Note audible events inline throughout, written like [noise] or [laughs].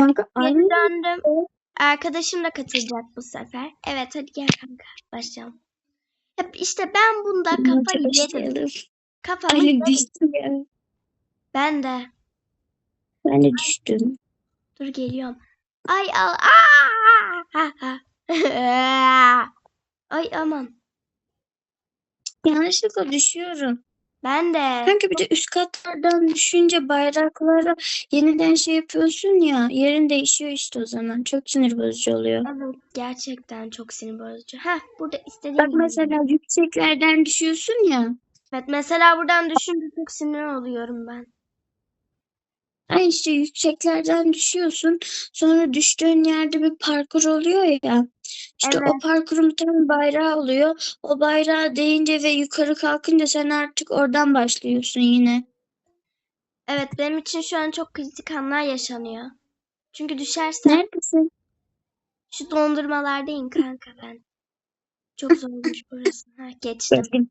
Kanka döndüm. Arkadaşım da katılacak bu sefer. Evet hadi gel kanka başlayalım. Hep işte ben bunda kafayı yedim. Kafamı yedim. düştüm ya. Ben de. Ben de düştüm. Dur geliyorum. Ay al. Aa! [laughs] Ay aman. Yanlışlıkla düşüyorum. Ben de. Kanka bir de üst katlardan düşünce bayraklara yeniden şey yapıyorsun ya. Yerin değişiyor işte o zaman. Çok sinir bozucu oluyor. Evet gerçekten çok sinir bozucu. Heh burada istediğim Bak gibi. mesela yükseklerden düşüyorsun ya. Evet mesela buradan düşünce çok sinir oluyorum ben. Ay işte yükseklerden düşüyorsun. Sonra düştüğün yerde bir parkur oluyor ya. İşte Evet. o parkurun tane bayrağı oluyor. O bayrağı değince ve yukarı kalkınca sen artık oradan başlıyorsun yine. Evet benim için şu an çok kritik anlar yaşanıyor. Çünkü düşersem Neredesin? şu dondurmalardayım kanka ben. Çok zormuş burası. Ha, geçtim. Geldim.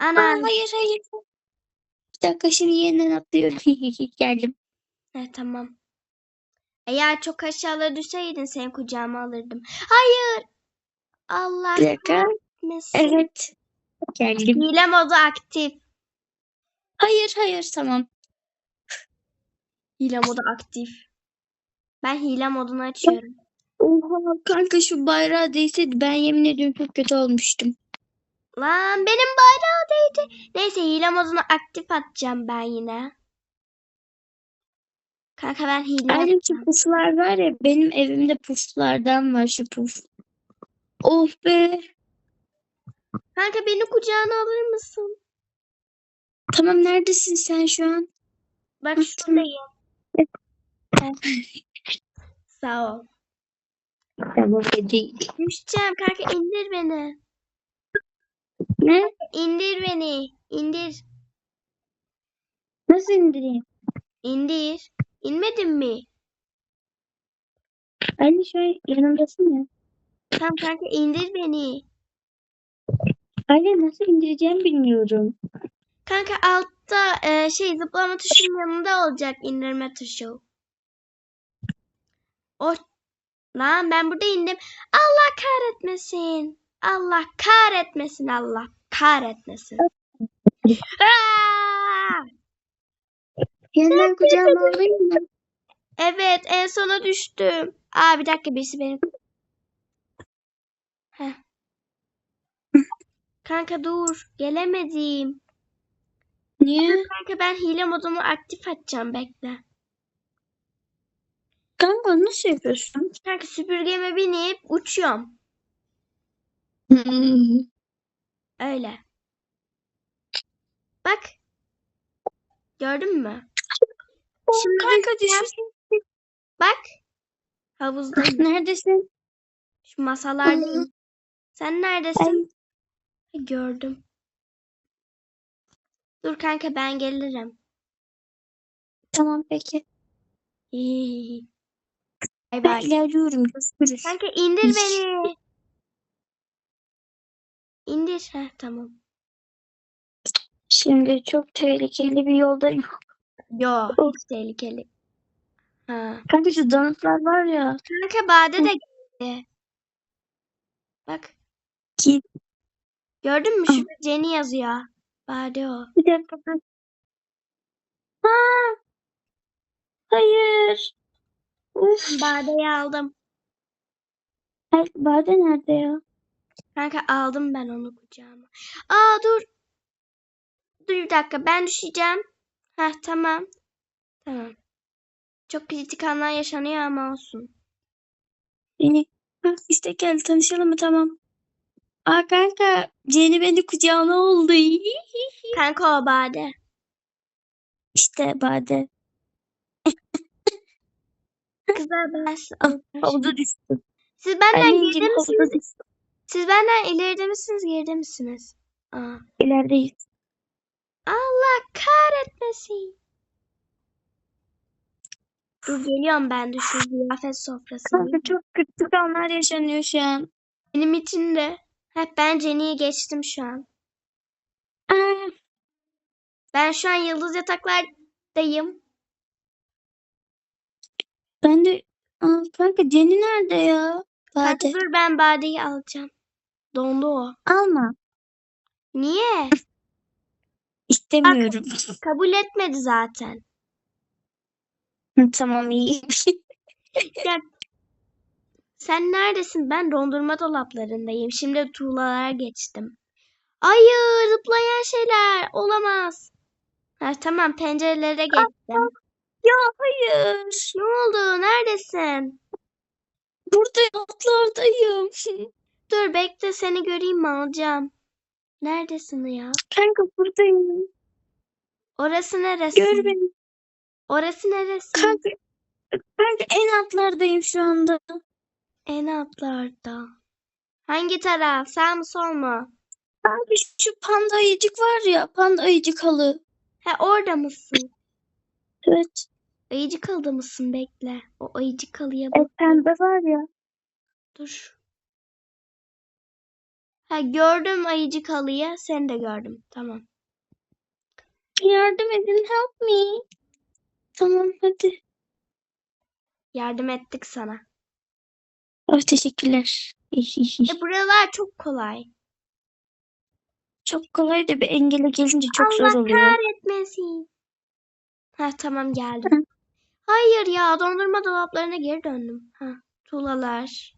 Aa, Ana. hayır hayır. Bir dakika şimdi yeniden atlıyorum. [laughs] Geldim. Evet tamam. Eğer çok aşağılara düşseydin senin kucağıma alırdım. Hayır. Allah Bir dakika. kahretmesin. Evet. Geldim. Hile modu aktif. Hayır hayır tamam. Hile modu aktif. Ben hile modunu açıyorum. Oha kanka şu bayrağı değseydi ben yemin ediyorum çok kötü olmuştum. Lan benim bayrağı değdi. Neyse hile modunu aktif atacağım ben yine. Kanka ben hile Ayrıca yapacağım. puflar var ya benim evimde puflardan var şu puf. Of be. Kanka beni kucağına alır mısın? Tamam neredesin sen şu an? Bak şuradayım. [laughs] Sağ ol. Tamam değil. Düşeceğim kanka indir beni. Ne? İndir beni. İndir. Nasıl indireyim? İndir. İnmedin mi? Anne şu an yanımdasın ya. Tamam kanka indir beni. Anne nasıl indireceğim bilmiyorum. Kanka altta e, şey zıplama tuşunun yanında olacak indirme tuşu. O lan ben burada indim. Allah kahretmesin. Allah kahretmesin Allah kahretmesin. Yeniden kucağıma alayım mı? Evet en sona düştüm. Aa bir dakika birisi benim. Heh. Kanka dur gelemedim. Niye? Kanka ben hile modumu aktif açacağım bekle. Kanka nasıl yapıyorsun? Kanka süpürgeme binip uçuyorum. [laughs] Öyle. Bak. Gördün mü? Şimdi kanka düşüyorsun. Bak. Havuzdayım. [laughs] Neredesin? Şu masalardayım. Sen neredesin? Gördüm. Dur kanka ben gelirim. Tamam peki. Bay bay. ilerliyorum. Görüşürüz. Kanka indir beni. İndir. Heh tamam. Şimdi çok tehlikeli bir yoldayım. Yo Of. hiç tehlikeli. Ha. Kanka şu donutlar var ya. Kanka Bade de geldi. Bak. Git. Gördün mü? Hı. Şurada Jenny yazıyor. Bade o. Bir dakika. ben- Ha! Hayır. Uf. Bade'yi aldım. Ay, Bade nerede ya? Kanka aldım ben onu kucağıma. Aa dur. Dur bir dakika ben düşeceğim. Heh tamam. Tamam. Çok kritik anlar yaşanıyor ama olsun. Ha, işte gel tanışalım mı? Tamam. Aa kanka. Jenny beni kucağına oldu. [laughs] Kanka o Bade. İşte Bade. Kızlar ben Havuza düştüm. Siz benden Anneciğim havuza misiniz? düştüm. Siz benden ileride misiniz geride misiniz? Aa. İlerideyiz. Allah kahretmesin. Dur geliyorum ben de şu ziyafet sofrasına. Kanka çok kötü anlar yaşanıyor şu an. Benim için de. Hep ben Jenny'yi geçtim şu an. Aa, Ben şu an yıldız yataklardayım. Ben de Aa, kanka Jenny nerede ya? Bade. dur ben Bade'yi alacağım. Dondu o. Alma. Niye? İstemiyorum. Kabul etmedi zaten. Tamam iyi. [laughs] Sen neredesin? Ben dondurma dolaplarındayım. Şimdi tuğlalara geçtim. Hayır, zıplayan şeyler. Olamaz. Ha, tamam, pencerelere geçtim. ya hayır. Ne oldu? Neredesin? Burada atlardayım. Dur bekle seni göreyim mi alacağım. Neredesin ya? Kanka buradayım. Orası neresi? Gör beni. Orası neresi? Kanka, kanka en altlardayım şu anda. En altlarda. Hangi taraf? Sağ mı sol mu? Abi şu panda ayıcık var ya. Panda ayıcık halı. Ha orada mısın? Evet. Ayıcık halıda mısın? Bekle. O ayıcık halıya E, bak. pembe var ya. Dur. Ha gördüm ayıcık halıyı. Seni de gördüm. Tamam. Yardım edin help me. Tamam hadi. Yardım ettik sana. Oh, teşekkürler. E buralar çok kolay. Çok kolay da bir engele gelince çok Allah zor oluyor. kahretmesin. Ha tamam geldim. Hayır ya dondurma dolaplarına geri döndüm. Ha tuğlalar.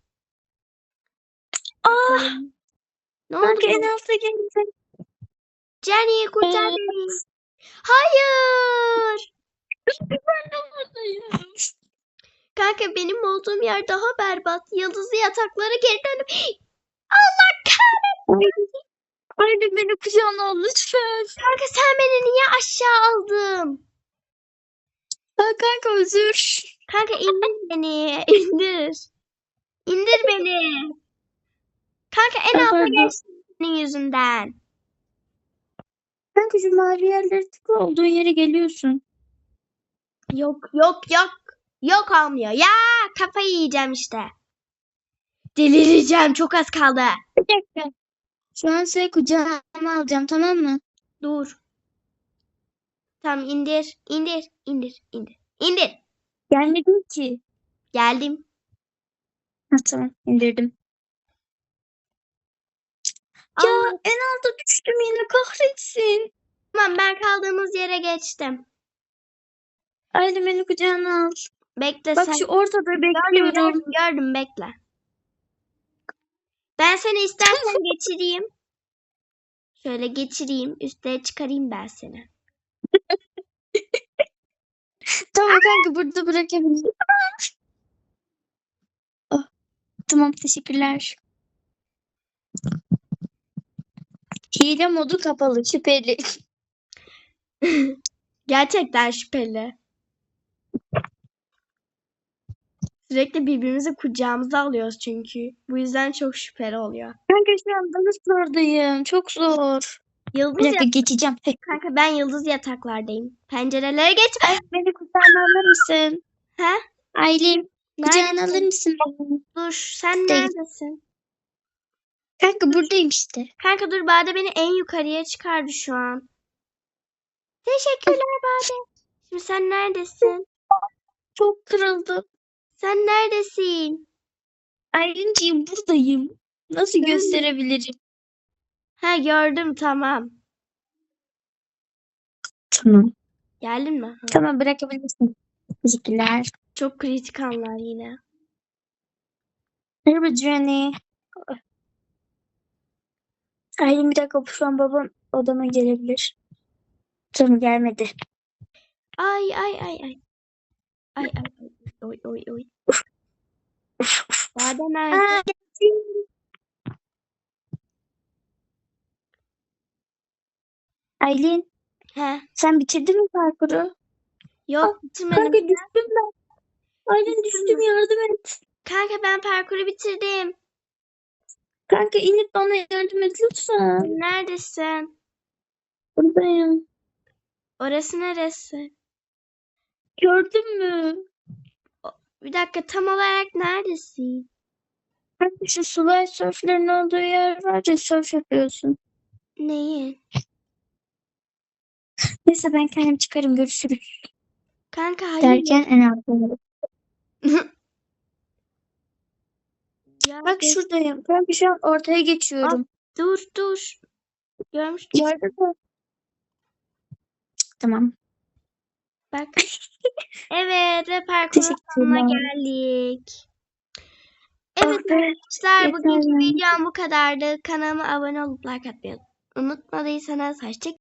Aa, Ne oldu? kanka en alta geldim. Jenny kurtar beni. Hayır. Kanka benim olduğum yer daha berbat. Yıldızlı yataklara geri döndüm. Allah kahretmesin. Haydi beni kucağına al lütfen. Kanka sen beni niye aşağı aldın? Ha, kanka özür. Kanka indir beni. İndir. İndir beni. Kanka en alta geçtim senin yüzünden. Kanka şu mavi yerlere tıkla olduğun yere geliyorsun. Yok yok yok. Yok olmuyor. Ya kafayı yiyeceğim işte. Delireceğim. Çok az kaldı. Bir dakika. Şu an seni kucağıma alacağım tamam mı? Dur. Tamam indir. indir, indir, indir. İndir. Gelmedin ki. Geldim. Ha, tamam indirdim. Ya Aa, en alta düştüm yine kahretsin. tamam ben kaldığımız yere geçtim. Haydi beni kucağına al. Bekle Bak sen. şu ortada Gördüm, bekliyorum. gördüm, gördüm bekle. Ben seni istersen [laughs] geçireyim. Şöyle geçireyim. Üstüne çıkarayım ben seni. [laughs] Tamam kanka burada bırakabilirim. [laughs] Oh, tamam teşekkürler. Hile modu kapalı şüpheli. [laughs] Gerçekten şüpheli. Sürekli birbirimizi kucağımıza alıyoruz çünkü. Bu yüzden çok şüpheli oluyor. Kanka şu an daha zordayım. Çok zor. Yıldız Bir dakika yatak. geçeceğim. Hey, Kanka ben yıldız yataklardayım. Pencerelere ay, beni kucağına alır mısın? He? Aylin kucağına alır mısın? Dur sen Değil. neredesin? Kanka buradayım işte. Kanka dur Bade beni en yukarıya çıkardı şu an. Teşekkürler Bade. Şimdi sen neredesin? Çok kırıldım. Sen neredesin? Aylinciğim buradayım. Nasıl de. gösterebilirim? Ha gördüm tamam. Tamam. Geldin mi? Ha. Tamam bırakabilirsin. Teşekkürler. Çok kritik anlar yine. Merhaba Jenny. Aylin bir dakika şu an babam odama gelebilir. Tamam gelmedi. Ay ay ay ay. Ay ay ay. Oy oy oy. Bade nerede? Aa, geldim. Aylin He. sen bitirdin mi parkuru? Yok bitirmedim. Kanka düştüm ben. Aylin düştüm yardım et. Kanka ben parkuru bitirdim. Kanka inip bana yardım et lütfen. Neredesin? Buradayım. Orası neresi? Gördün mü? Bir dakika tam olarak neredesin? Kanka şu sulay sörflerin olduğu yer var ya sörf yapıyorsun. Neyi? Neyse ben kendim çıkarım görüşürüz. Kanka hayır. Derken en altında. [laughs] ya Bak şuradayım. Ben şu an ortaya geçiyorum. dur dur. Görmüş Tamam. bak. [laughs] Evet ve parkurun sonuna geldik. Evet be, arkadaşlar bugünkü videom bu kadardı. Kanalıma abone olup like atmayı unutmadıysanız hoşçakalın.